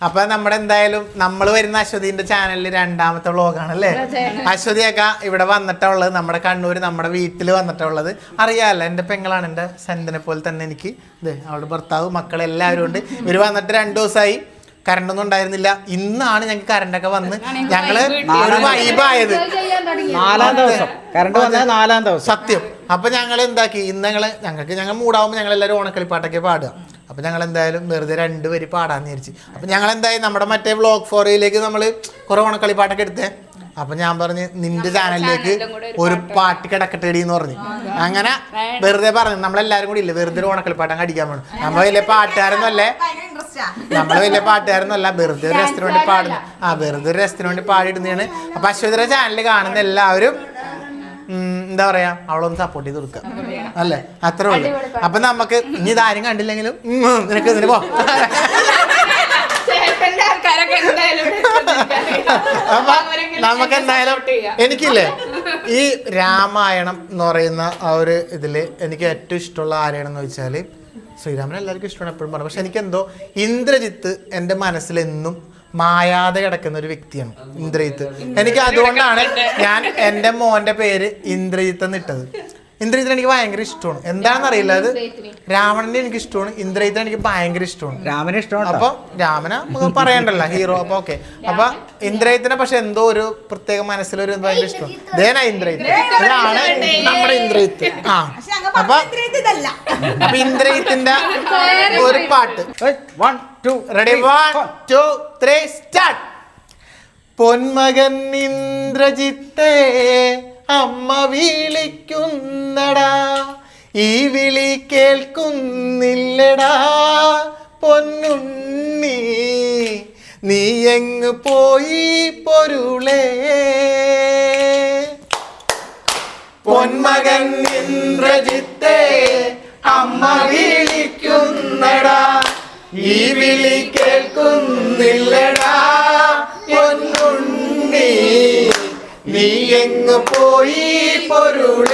അപ്പൊ നമ്മുടെ എന്തായാലും നമ്മൾ വരുന്ന അശ്വതിന്റെ ചാനലിൽ രണ്ടാമത്തെ വ്ളോഗാണ് അല്ലേ അശ്വതിയൊക്കെ ഇവിടെ വന്നിട്ടുള്ളത് നമ്മുടെ കണ്ണൂർ നമ്മുടെ വീട്ടിൽ വന്നിട്ടുള്ളത് അറിയാമല്ലോ എന്റെ പെങ്ങളാണ് എന്റെ സന്തനെ പോലെ തന്നെ എനിക്ക്. ഇത് അവളുടെ ഭർത്താവ് മക്കൾ എല്ലാവരും ഉണ്ട്. ഇവർ വന്നിട്ട് രണ്ടു ദിവസമായി കറണ്ട് ഒന്നും ഉണ്ടായിരുന്നില്ല. ഇന്നാണ് ഞങ്ങൾക്ക് കറണ്ടൊക്കെ വന്ന് ഞങ്ങൾ ഒരു വൈബായത് നാലാം ദിവസം. കറണ്ട് വന്നത് നാലാം ദിവസം. സത്യം. അപ്പൊ ഞങ്ങൾ എന്താക്കി ഇന്ന് ഞങ്ങൾ ഞങ്ങൾക്ക് ഞങ്ങൾ മൂടാവുമ്പോൾ ഞങ്ങൾ എല്ലാവരും ഓണക്കളിപ്പാട്ടൊക്കെ പാടുക. അപ്പൊ ഞങ്ങൾ എന്തായാലും വെറുതെ രണ്ട് വരി പാടാന്ന് വിചാരിച്ച്. അപ്പോൾ ഞങ്ങൾ എന്തായാലും നമ്മുടെ മറ്റേ വ്ളോഗ് ഫോറയിലേക്ക് നമ്മൾ കുറേ ഓണക്കളി പാട്ടൊക്കെ എടുത്തേ. അപ്പൊ ഞാൻ പറഞ്ഞ് നിന്റെ ചാനലിലേക്ക് ഒരു പാട്ട് കിടക്കട്ടെടി എന്ന് പറഞ്ഞു. അങ്ങനെ വെറുതെ പറഞ്ഞു. നമ്മളെല്ലാരും കൂടി ഇല്ലേ? വെറുതെ ഒരു ഓണക്കളിപ്പാട്ടം അടിക്കാൻ വേണം നമ്മൾ വലിയ പാട്ടുകാരൊന്നും അല്ലേ? നമ്മൾ വലിയ പാട്ടുകാരൊന്നും അല്ല. വെറുതെ ഒരു രസത്തിന് വേണ്ടി പാടുന്നു ആ വെറുതെ ഒരു രസത്തിന് വേണ്ടി പാടിയിടുന്നതാണ്. അപ്പൊ അശ്വതിയുടെ ചാനൽ കാണുന്ന എല്ലാവരും എന്താ പറയാ? അവളൊന്ന് സപ്പോർട്ട് ചെയ്ത് കൊടുക്കുക അല്ലേ? അത്രേ ഉള്ളൂ. അപ്പൊ നമുക്ക് ഇനി ഇതാരും കണ്ടില്ലെങ്കിലും നിനക്ക് ഇതിന് പോ. അപ്പൊ നമുക്ക് എന്തായാലും എനിക്കില്ലേ ഈ രാമായണം എന്ന് പറയുന്ന ആ ഒരു ഇതിൽ എനിക്ക് ഏറ്റവും ഇഷ്ടമുള്ള ആരെയാണെന്ന് വെച്ചാൽ ശ്രീരാമൻ എല്ലാവർക്കും ഇഷ്ടമാണ് എപ്പോഴും പറഞ്ഞു പക്ഷെ എനിക്കെന്തോ ഇന്ദ്രജിത്ത് എന്റെ മനസ്സിലെന്നും മായാതെ കിടക്കുന്ന ഒരു വ്യക്തിയാണ് ഇന്ദ്രജിത്ത്. എനിക്ക് അതുകൊണ്ടാണ് ഞാൻ എന്റെ മോന്റെ പേര് ഇന്ദ്രജിത്ത് എന്ന് ഇട്ടത് ഇന്ദ്രജിത്തിന് എനിക്ക് ഭയങ്കര ഇഷ്ടമാണ്. എന്താണെന്ന് അറിയില്ല അത് രാവണനെ എനിക്ക് ഇഷ്ടമാണ്. ഇന്ദ്രജിത്തിന് എനിക്ക് ഭയങ്കര ഇഷ്ടമാണ്. രാമനെ ഇഷ്ടമാണ് അപ്പൊ രാമന പറയണ്ടല്ലോ. ഹീറോ അപ്പൊ ഓക്കെ. അപ്പൊ ഇന്ദ്രജിത്തിനെ പക്ഷെ എന്തോ ഒരു പ്രത്യേക മനസ്സിലൊരു ഭയങ്കര ഇഷ്ടം ദേന ഇന്ദ്രജിത്ത്. ഇതാണ് നമ്മുടെ ഇന്ദ്രജിത്ത്. ആ. അപ്പൊ അപ്പൊ ഇന്ദ്രജിത്തിന്റെ ഒരു പാട്ട്. One two ready one two three start പൊന്മകൻ ഇന്ദ്രജിത്തേ അമ്മ വിളിക്കുന്നടാ ഈ വിളി കേൾക്കുന്നില്ലടാ. പൊന്നുണ്ണി നീ എങ്ങ് പോയി പൊരുളേ? പൊന്മകൻ ഇന്ദ്രജിത്തെ അമ്മ വിളിക്കുന്നടാ. ഈ വിളി കേൾക്കുന്നില്ലടാ. പൊന്നുണ്ണി നീ എങ്ങ് പോയി പൊരുളേ?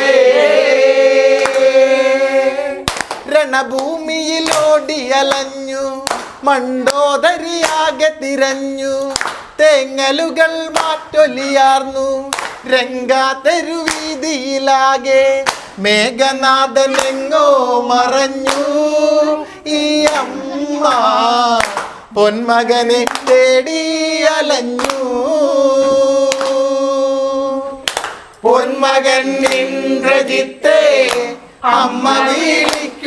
രണഭൂമിയിലോടി അലഞ്ഞു. മണ്ടോദരിയാകെ തിരഞ്ഞു. തേങ്ങലുകൾ മാറ്റൊലിയാർന്നു. രംഗാതെരുവീതിയിലാകെ മേഘനാഥനെങ്ങോ മറഞ്ഞു. ഈ അമ്മ പൊന്മകനെ തേടി അലഞ്ഞു. പൊന്മകൻ ഇന്ദ്രജിത്തെ അമ്മ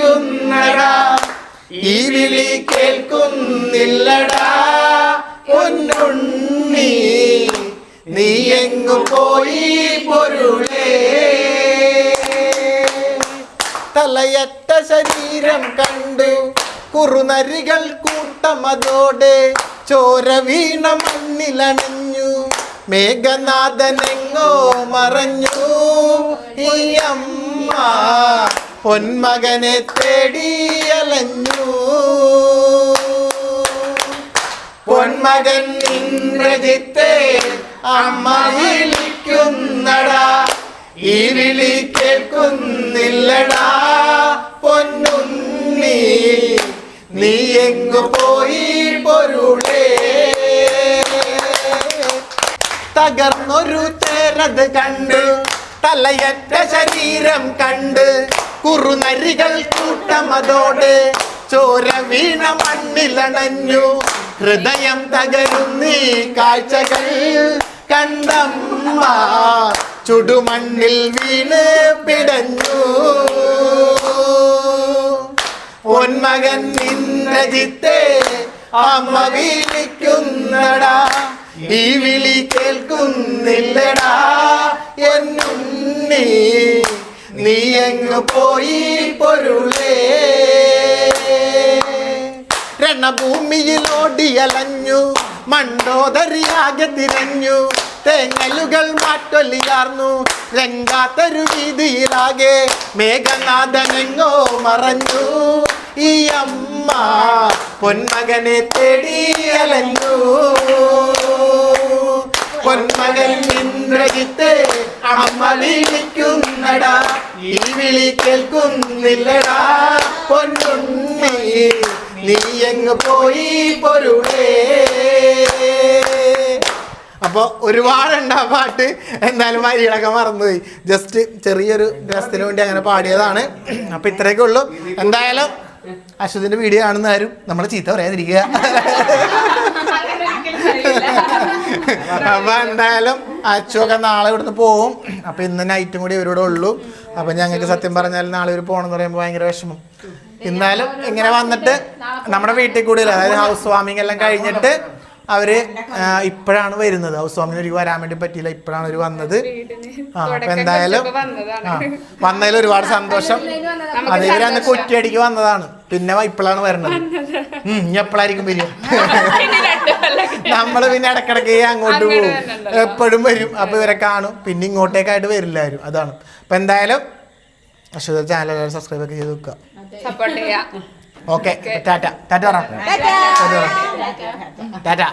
വിളിക്കുന്നടാ ഈ വിളി കേൾക്കുന്നില്ലടാ. പൊന്നുണ്ണി നീ എങ്ങു പോയി പൊരുളേ? തലയറ്റ ശരീരം കണ്ടു. കുറുനരികൾ കൂട്ടമതോടെ ചോര വീണ മണ്ണിലണഞ്ഞു. മേഘനാഥനെങ്ങോ മറഞ്ഞു. ഈ അമ്മ പൊന്മകനെ തേടി അലഞ്ഞു പൊന്മകൻ ഇന്ദ്രജിത്തെ അമ്മ വിളിക്കുന്നടാ. ഈ വിളി കേൾക്കുന്നില്ലടാ. പൊന്നുണ്ണി നീ എങ്ങു പോയി പൊരുളേ? തകർന്നൊരു തേരത് കണ്ട് തലയറ്റ ശരീരം കണ്ട് കുറുനരികൾ കൂട്ടമതോടെ ചോര വീണ മണ്ണിലണഞ്ഞു. ഹൃദയം തകരുന്നീ കാഴ്ചകൾ കണ്ടമ്മ. ചുടുമണ്ണിൽ വീണ് പിടഞ്ഞു. പൊന്മകൻ ഇന്ദ്രജിത്തെ അമ്മ വിളിക്കുന്നടാ. ഈ വിളി കേൾക്കുന്നില്ലടാ. എങ്ങ് പോയി പൊരുളേ. രണഭൂമിയിലോടിയലഞ്ഞു മണ്ടോദരിയാകെ തിരഞ്ഞു തേങ്ങലുകൾ മാറ്റൊലിയാർന്നു രംഗാത്തൊരു വീതിയിലാകെ മേഘനാഥനെങ്ങോ മറഞ്ഞു. ഈ അമ്മ പൊന്മകനെ തേടി അലഞ്ഞു. പൊന്മകൻ ഇന്ദ്രജിത്ത് അമ്മ വിളിക്കുന്നടാ ഈ വിളി കേൾക്കുന്നില്ലടാ. പൊന്നുണ്ണി നീ എങ്ങ് പോയി പൊരുളേ. അപ്പോൾ ഒരുപാടുണ്ട് ആ പാട്ട്. എന്തായാലും വരികളൊക്കെ മറന്നുപോയി. ജസ്റ്റ് ചെറിയൊരു രസത്തിന് വേണ്ടി അങ്ങനെ പാടിയതാണ്. അപ്പോൾ ഇത്രയൊക്കെ ഉള്ളൂ. എന്തായാലും അശ്വതിന്റെ വീഡിയോ കാണുന്ന ആരും നമ്മളെ ചീത്ത പറയാതിരിക്കുക. അപ്പൊ എന്തായാലും അച്ചുവൊക്കെ നാളെ ഇവിടുന്ന് പോവും. അപ്പൊ ഇന്ന് നൈറ്റും കൂടി ഇവരോട് ഉള്ളൂ. അപ്പൊ ഞങ്ങൾക്ക് സത്യം പറഞ്ഞാൽ നാളെ ഇവർ പോകണം എന്ന് പറയുമ്പോൾ ഭയങ്കര വിഷമം. എന്നാലും ഇങ്ങനെ വന്നിട്ട് നമ്മുടെ വീട്ടിൽ കൂടി അതായത് ഹൗസ് വാമിംഗ് എല്ലാം കഴിഞ്ഞിട്ട് അവർ ഇപ്പോഴാണ് വരുന്നത്. ഹൗസ് വാമിംഗ് ഒരു വരാൻ വേണ്ടി പറ്റിയില്ല. ഇപ്പോഴാണ് ഒരു വന്നത്. ആ അപ്പൊ എന്തായാലും. ആ വന്നതിൽ ഒരുപാട് സന്തോഷം. അതേപോലെ അന്ന് കുറ്റിയടിക്ക് വന്നതാണ്. പിന്നെ ഇപ്പോഴാണ് വരുന്നത് ഉം ഇനി എപ്പോഴായിരിക്കും വരിക? നമ്മൾ പിന്നെ ഇടക്കിടക്ക് അങ്ങോട്ട് പോകും. എപ്പോഴും വരും. അപ്പൊ ഇവരെ കാണും. പിന്നെ ഇങ്ങോട്ടേക്കായിട്ട് വരില്ല ആരും. അതാണ്. അപ്പൊ എന്തായാലും അശ്വത ചാനൽ സബ്സ്ക്രൈബ് ഒക്കെ ചെയ്ത് വെക്കുക. സപ്പോർട്ട് ചെയ്യാം. Okay tata. ടാറ്റ പറ. ടാറ്റ. ടാറ്റ.